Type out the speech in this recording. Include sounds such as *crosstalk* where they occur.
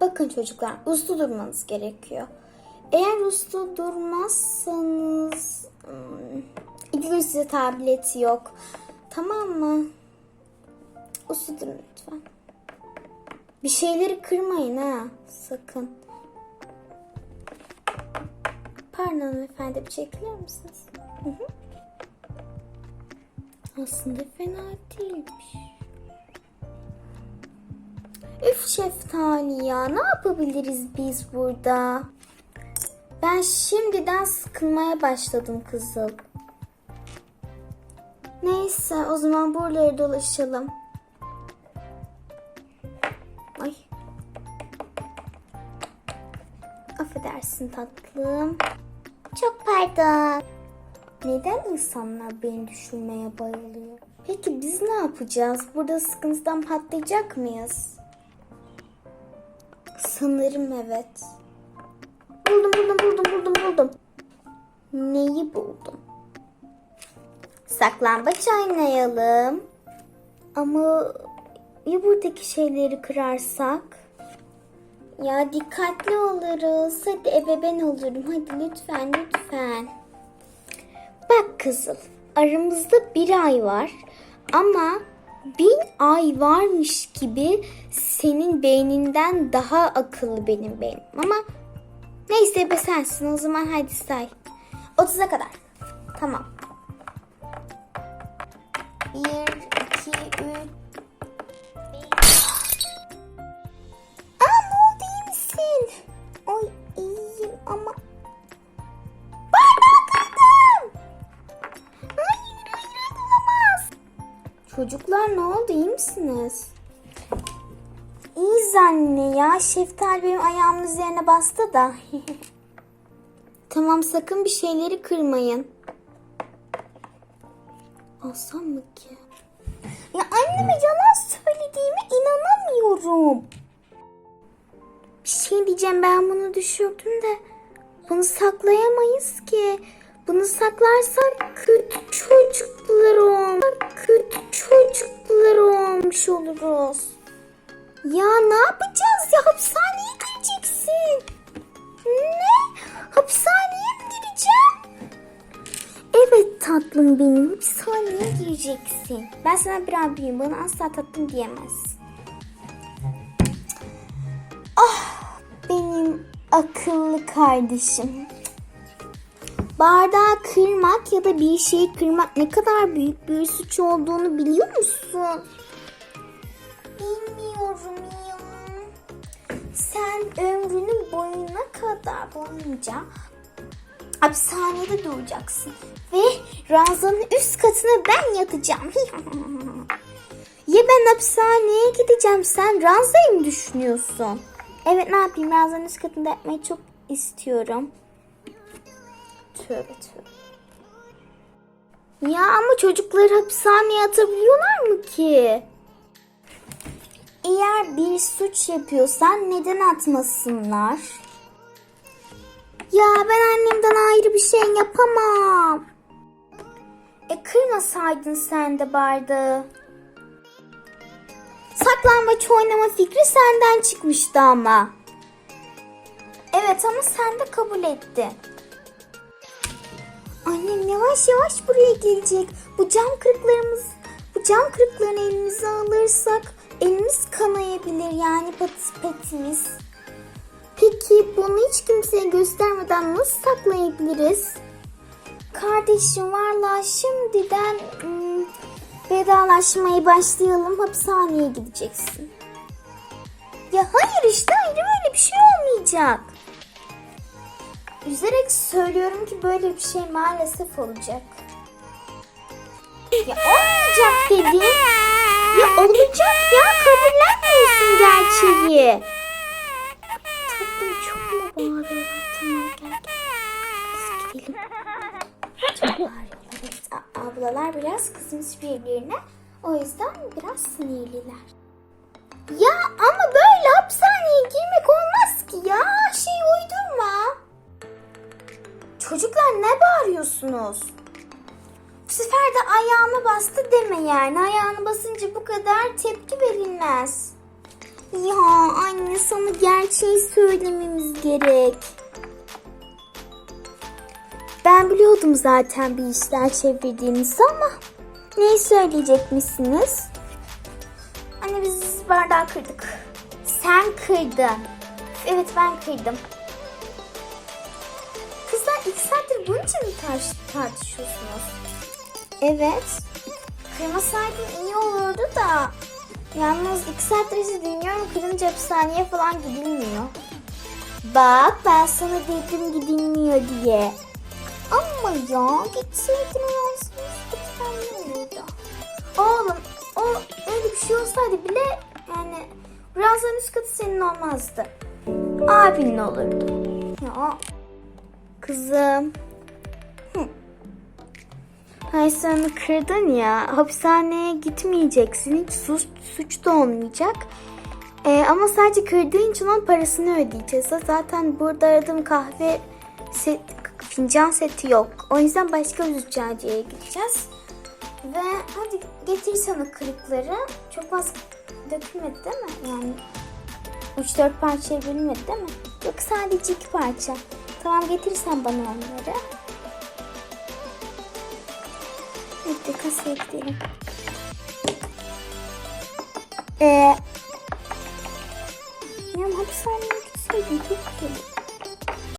Bakın çocuklar uslu durmanız gerekiyor. Eğer uslu durmazsanız hmm, iki gün size tablet yok. Tamam mı? Uslu durun lütfen. Bir şeyleri kırmayın ha sakın. Pardon bir çekilir misiniz? Hı hı. Aslında fena değilmiş. Üf şeftali ya ne yapabiliriz biz burada? Ben şimdiden sıkılmaya başladım kızıl. Neyse o zaman buraları dolaşalım. Ay. Affedersin tatlım. Çok pardon. Neden insanlar beni düşürmeye bayılıyor? Peki biz ne yapacağız? Burada sıkıntıdan patlayacak mıyız? Sanırım evet. Buldum buldum buldum buldum buldum. Neyi buldum? Saklambaç oynayalım. Ama ya buradaki şeyleri kırarsak? Ya dikkatli oluruz. Hadi ebeben olurum. Hadi lütfen lütfen. Bak kızıl. Aramızda bir ay var. Ama bin ay varmış gibi senin beyninden daha akıllı benim beynim. Ama neyse be sensin o zaman hadi say. 30'a kadar. Tamam. 1, 2, 3, Çocuklar ne oldu iyi misiniz? İyiyiz anne ya. Şeftali benim ayağımın üzerine bastı da. *laughs* tamam sakın bir şeyleri kırmayın. Alsam mı ki? Ya anneme yalan söylediğime inanamıyorum. Bir şey diyeceğim ben bunu düşürdüm de bunu saklayamayız ki. Bunu saklarsak kötü çocuklar olmuş. Kötü çocuklar olmuş oluruz. Ya ne yapacağız ya hapishaneye gireceksin. Ne? Hapishaneye mi gireceğim? Evet tatlım benim hapishaneye gireceksin. Ben sana bir abiyim bana asla tatlım diyemezsin. benim akıllı kardeşim. Bardağı kırmak ya da bir şeyi kırmak ne kadar büyük bir suç olduğunu biliyor musun? Bilmiyorum ya. Sen ömrünün boyuna kadar boyunca hapishanede duracaksın. Ve ranzanın üst katına ben yatacağım. *laughs* ya ben hapishaneye gideceğim sen ranzayı mı düşünüyorsun? Evet ne yapayım ranzanın üst katında yapmayı çok istiyorum. Tövbe tövbe. Ya ama çocukları hapishaneye atabiliyorlar mı ki? Eğer bir suç yapıyorsan neden atmasınlar? Ya ben annemden ayrı bir şey yapamam. E kırmasaydın sen de bardağı. Saklambaç oynama fikri senden çıkmıştı ama. Evet ama sen de kabul ettin. Annem yavaş yavaş buraya gelecek. Bu cam kırıklarımız, bu cam kırıklarını elimize alırsak elimiz kanayabilir yani patı petimiz. Peki bunu hiç kimseye göstermeden nasıl saklayabiliriz? Kardeşim valla şimdiden hmm, vedalaşmaya başlayalım. Hapishaneye gideceksin. Ya hayır işte hayır öyle bir şey olmayacak. Üzerek söylüyorum ki böyle bir şey maalesef olacak. Ya olmayacak dedim. Ya olacak ya kabullenmiyorsun gerçeği. Tatlım çok mu bağırıyorlar? Tamam gel gel. Biz gidelim. Çok bağırıyorlar. Ablalar biraz kızmış birbirine. O yüzden biraz sinirliler. Ya Çocuklar ne bağırıyorsunuz? Bu sefer de ayağıma bastı deme yani. Ayağını basınca bu kadar tepki verilmez. Ya anne sana gerçeği söylememiz gerek. Ben biliyordum zaten bir işler çevirdiğinizi ama neyi söyleyecekmişsiniz? Anne biz bardağı kırdık. Sen kırdın. Evet ben kırdım. Saattir bunun için mi tar- tartışıyorsunuz? Evet. Kırmasaydın iyi olurdu da. Yalnız iki saattir sizi dinliyorum. Kırınca hapishaneye falan gidilmiyor. Bak ben sana dedim gidilmiyor diye. Ama ya gitseydin hapishaneye olurdu. Oğlum o öyle bir şey olsaydı bile yani birazdan üst katı senin olmazdı. Abinin olurdu. Ya kızım. Hayır sen kırdın ya. Hapishaneye gitmeyeceksin. Hiç suç, suç da olmayacak. Ee, ama sadece kırdığın için onun parasını ödeyeceğiz. Zaten burada aradığım kahve set, fincan seti yok. O yüzden başka bir züccaciyeye gideceğiz. Ve hadi getir sana kırıkları. Çok az dökülmedi değil mi? Yani 3-4 parçaya bölünmedi değil mi? Yok sadece iki parça. Tamam getirsen bana onları. Hadi kasaya gidelim. Ee, ya hapishaneye gitseydim çok güzel